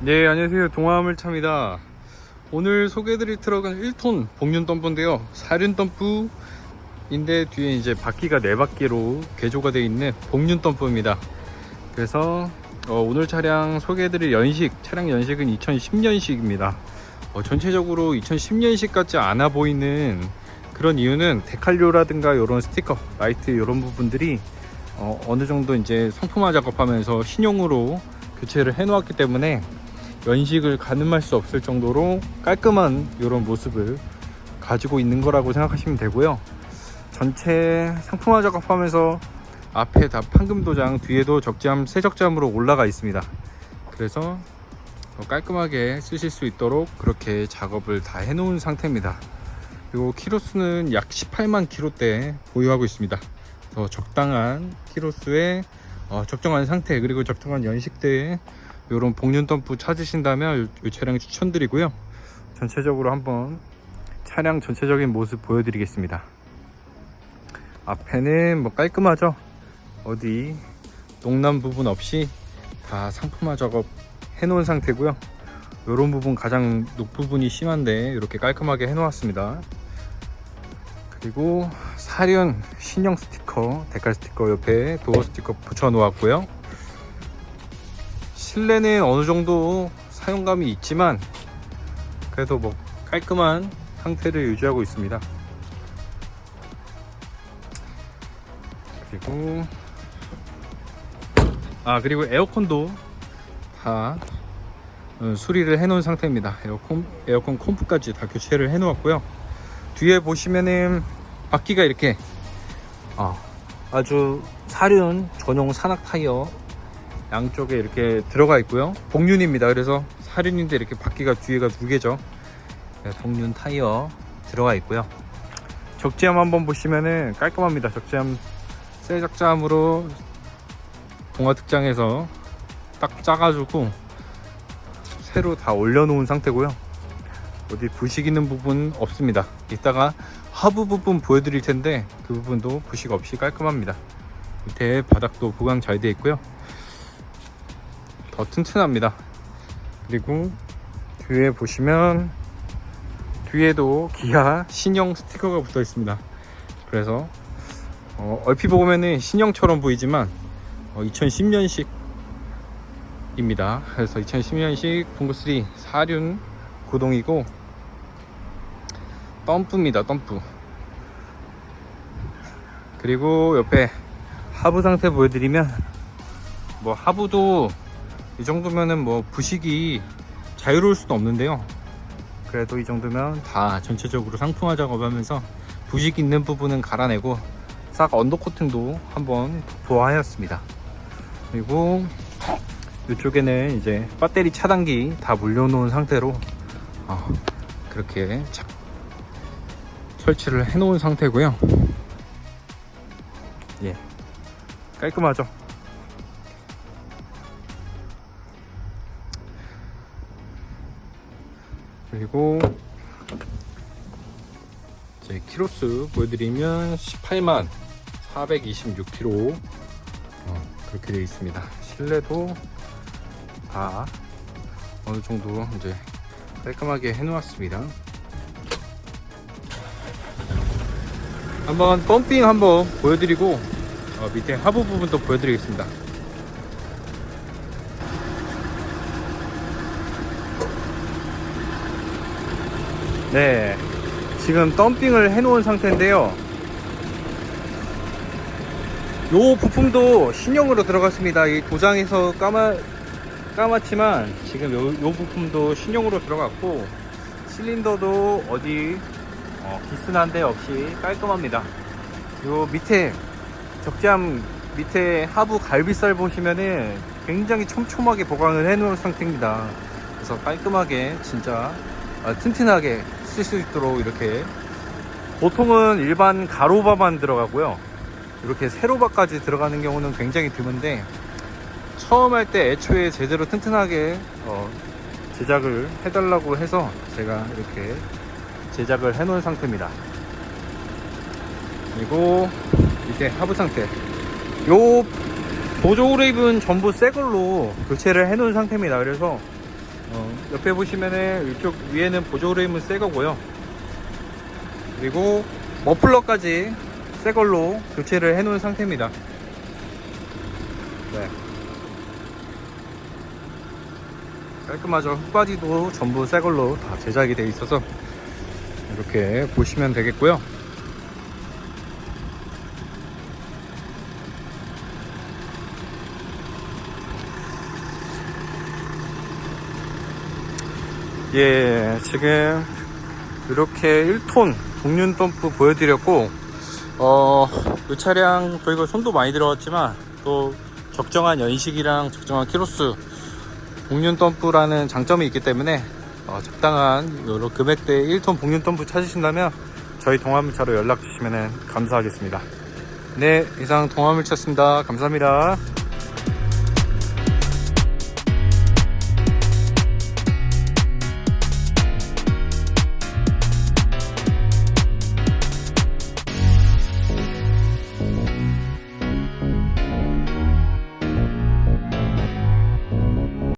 네 안녕하세요. 동화물차입니다. 오늘 소개해드릴 트럭은 1톤 복륜 덤프인데요. 사륜 덤프인데 뒤에 이제 바퀴가 4바퀴로 개조가 되어 있는 복륜 덤프입니다. 그래서 어, 오늘 차량 소개해드릴 연식 차량 연식은 2010년식입니다. 어, 전체적으로 2010년식 같지 않아 보이는 그런 이유는 데칼료라든가 이런 스티커 라이트 이런 부분들이 어, 어느 정도 이제 상품화 작업하면서 신용으로 교체를 해 놓았기 때문에 연식을 가늠할 수 없을 정도로 깔끔한 이런 모습을 가지고 있는 거라고 생각하시면 되고요. 전체 상품화 작업하면서 앞에 다 판금 도장, 뒤에도 적재함, 세적재함으로 올라가 있습니다. 그래서 깔끔하게 쓰실 수 있도록 그렇게 작업을 다 해놓은 상태입니다. 그리고 키로수는 약 18만 키로대 보유하고 있습니다. 더 적당한 키로수에 어, 적정한 상태 그리고 적정한 연식대에 이런 복륜 덤프 찾으신다면 이 차량 추천드리고요. 전체적으로 한번 차량 전체적인 모습 보여드리겠습니다. 앞에는 뭐 깔끔하죠. 어디 농남 부분 없이 다 상품화 작업 해놓은 상태고요. 이런 부분 가장 녹 부분이 심한데 이렇게 깔끔하게 해놓았습니다. 그리고 사륜 신형 스티커, 데칼 스티커 옆에 도어 스티커 붙여 놓았고요. 실내는 어느 정도 사용감이 있지만 그래도 뭐 깔끔한 상태를 유지하고 있습니다. 그리고 아 그리고 에어컨도 다 어, 수리를 해 놓은 상태입니다. 에어컨 에어컨 콤프까지 다 교체를 해 놓았고요. 뒤에 보시면은 바퀴가 이렇게 어, 아주 사륜 전용 산악 타이어 양쪽에 이렇게 들어가 있고요. 복륜입니다. 그래서 사륜인데 이렇게 바퀴가 뒤에가 두 개죠. 네, 복륜 타이어 들어가 있고요. 적재함 한번 보시면은 깔끔합니다. 적재함 새 적재함으로 동화특장에서 딱 짜가지고 새로 다 올려놓은 상태고요. 어디 부식 있는 부분 없습니다. 이따가 하부 부분 보여드릴 텐데 그 부분도 부식 없이 깔끔합니다. 밑에 바닥도 보강 잘 되어 있고요 더 튼튼합니다. 그리고 뒤에 보시면 뒤에도 기아 신형 스티커가 붙어 있습니다. 그래서 어, 얼핏 보면은 신형처럼 보이지만 어, 2010년식 입니다. 그래서 2010년식 봉구3 사륜 구동이고 덤프입니다 덤프. 그리고 옆에 하부 상태 보여드리면 뭐 하부도 이 정도면은 뭐 부식이 자유로울 수도 없는데요. 그래도 이 정도면 다 전체적으로 상품화 작업하면서 부식 있는 부분은 갈아내고 싹 언더 코팅도 한번 도하였습니다. 그리고 이쪽에는 이제 배터리 차단기 다 물려놓은 상태로 어, 그렇게 자- 설치를 해 놓은 상태고요. 예 깔끔하죠 그리고 제 키로수 보여드리면 18만 426km 어, 그렇게 되어 있습니다. 실내도 다 어느 정도 이제 깔끔하게 해 놓았습니다. 한번 펌핑 한번 보여드리고 어, 밑에 하부 부분도 보여드리겠습니다 네. 지금 덤핑을 해 놓은 상태인데요. 요 부품도 신형으로 들어갔습니다. 이 도장에서 까마, 까맣지만 지금 요, 요 부품도 신형으로 들어갔고 실린더도 어디 어, 기스난 데 없이 깔끔합니다. 요 밑에 적재함 밑에 하부 갈비살 보시면은 굉장히 촘촘하게 보강을 해 놓은 상태입니다. 그래서 깔끔하게 진짜 아, 튼튼하게 쓸 수 있도록 이렇게. 보통은 일반 가로바만 들어가고요. 이렇게 세로바까지 들어가는 경우는 굉장히 드문데 처음 할 때 애초에 제대로 튼튼하게 어, 제작을 해달라고 해서 제가 이렇게 제작을 해 놓은 상태입니다. 그리고 이제 하부 상태. 요 보조 오레입은 전부 새 걸로 교체를 해 놓은 상태입니다. 그래서 어, 옆에 보시면은 이쪽 위에는 보조레임은 새 거고요. 그리고 머플러까지 새 걸로 교체를 해 놓은 상태입니다. 네. 깔끔하죠. 흙바지도 전부 새 걸로 다 제작이 돼 있어서 이렇게 보시면 되겠고요. 예, 지금 이렇게 1톤 복륜 덤프 보여드렸고, 어, 이 차량 저희가 손도 많이 들어갔지만 또 적정한 연식이랑 적정한 키로수, 복륜 덤프라는 장점이 있기 때문에 어, 적당한 여러 금액대 1톤 복륜 덤프 찾으신다면 저희 동화물차로 연락 주시면 감사하겠습니다. 네, 이상 동화물차였습니다. 감사합니다.